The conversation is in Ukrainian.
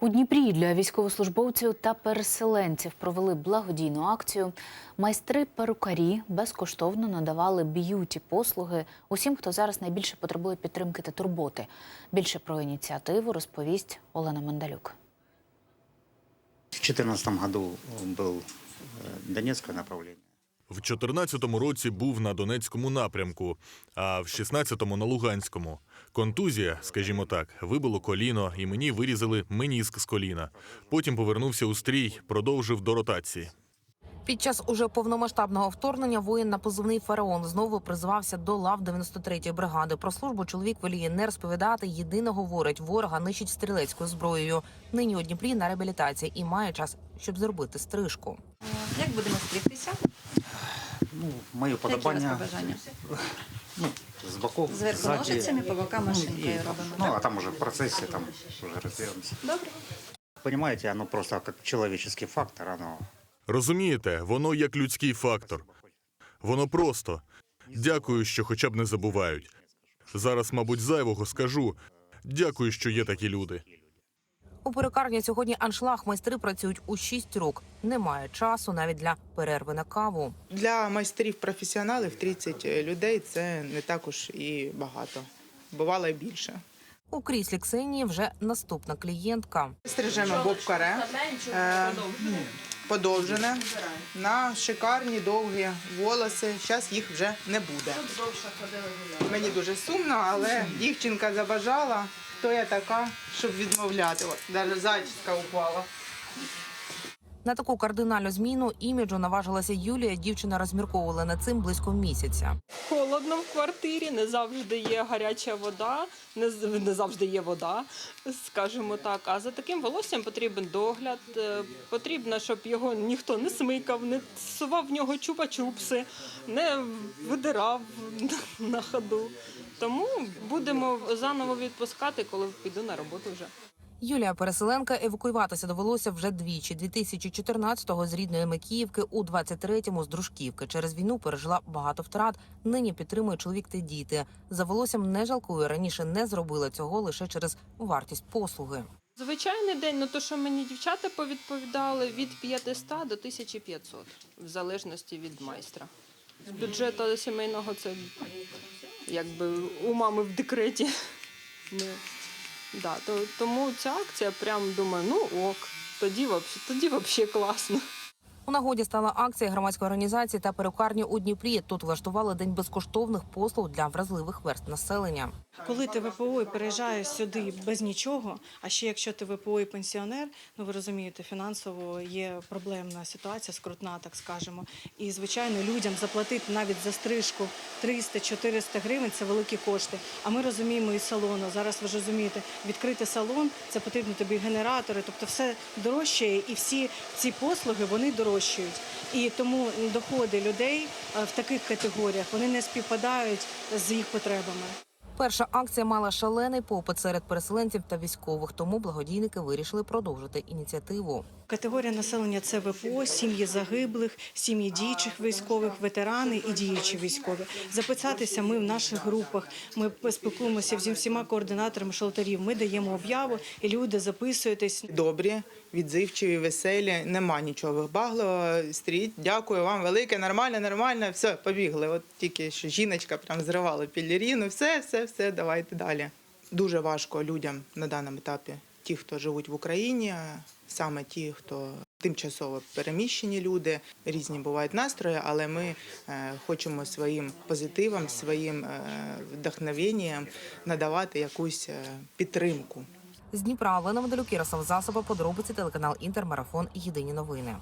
У Дніпрі для військовослужбовців та переселенців провели благодійну акцію. Майстри перукарі безкоштовно надавали б'юті послуги усім, хто зараз найбільше потребує підтримки та турботи. Більше про ініціативу розповість Олена Мандалюк. В 2014 году был э, Донецкое направление. В 14-му році був на Донецькому напрямку, а в 16-му на Луганському. Контузія, скажімо так, вибило коліно, і мені вирізали меніск з коліна. Потім повернувся у стрій, продовжив до ротації. Під час уже повномасштабного вторгнення воїн на позивний фараон знову призвався до лав 93-ї бригади. Про службу чоловік воліє не розповідати. Єдине говорить, ворога нищить стрілецькою зброєю. Нині у Дніпрі на реабілітації і має час, щоб зробити стрижку. Як будемо стрігтися? Ну, моє подобання ну, з боков, Зверху ззаді. ножицями, по бокам машинкою і- робимо, Ну, так? а там уже в процессе, там уже разберемся. Добре. Понимаете, оно просто как человеческий фактор, оно... Розумієте, воно як людський фактор. Воно просто. Дякую, що хоча б не забувають. Зараз, мабуть, зайвого скажу. Дякую, що є такі люди. У перекарні сьогодні аншлаг майстри працюють у 6 рук. Немає часу навіть для перерви на каву. Для майстрів професіоналів 30 людей це не також і багато. Бувало і більше. У кріслі Ксенії вже наступна клієнтка. Стрижемо боб-каре, е, подовжене, на шикарні довгі волоси. Зараз їх вже не буде. Мені дуже сумно, але дівчинка забажала, то я така, щоб відмовляти. От, навіть зачіска упала. На таку кардинальну зміну іміджу наважилася Юлія. Дівчина розмірковувала над цим близько місяця. холодно в квартирі, не завжди є гаряча вода, не, не завжди є вода, скажімо так. А за таким волоссям потрібен догляд. е, Потрібно, щоб його ніхто не смикав, не сував в нього чупа-чупси, не видирав на ходу. Тому будемо заново відпускати, коли піду на роботу вже. Юлія Переселенка евакуюватися довелося вже двічі. 2014-го з рідної Микіївки, у 23-му з Дружківки. Через війну пережила багато втрат. Нині підтримує чоловік та діти. За волоссям не жалкує. Раніше не зробила цього лише через вартість послуги. Звичайний день, ну то, що мені дівчата повідповідали, від 500 до 1500, в залежності від майстра. З бюджету сімейного це якби у мами в декреті. Да, то, тому ця акція прям думаю, ну ок, тоді тоді вообще класно. У нагоді стала акція громадської організації та перукарні у Дніпрі. Тут влаштували день безкоштовних послуг для вразливих верст населення. Коли ти ВПО і переїжджаєш сюди без нічого, а ще якщо ти ВПО і пенсіонер, ну ви розумієте, фінансово є проблемна ситуація, скрутна, так скажемо. І звичайно, людям заплатити навіть за стрижку 300-400 гривень це великі кошти. А ми розуміємо і салону. Зараз ви ж розумієте, відкрити салон це потрібно тобі генератори, тобто все дорожчає, і всі ці послуги вони дорожчають. І тому доходи людей е, в таких категоріях вони не співпадають з їх потребами. Перша акція мала шалений попит серед переселенців та військових, тому благодійники вирішили продовжити ініціативу. Категорія населення це ВПО, сім'ї загиблих, сім'ї діючих військових, ветерани і діючі військові. Записатися ми в наших групах. Ми спілкуємося зі всіма координаторами шелтерів. Ми даємо об'яву, і люди записуєтесь. Добрі, відзивчиві, веселі, нема нічого вибаглого. Стріть, дякую вам велике, нормально, нормально. Все, побігли. От тільки що жіночка прям зривала пілеріну, все, все, все, давайте далі. Дуже важко людям на даному етапі, ті, хто живуть в Україні, саме ті, хто тимчасово переміщені люди, різні бувають настрої, але ми е, хочемо своїм позитивом, своїм е, вдохновенням надавати якусь е, підтримку. З Дніпра Олена Медалюк, Ярослав Засоба, подробиці телеканал Інтермарафон. Єдині новини.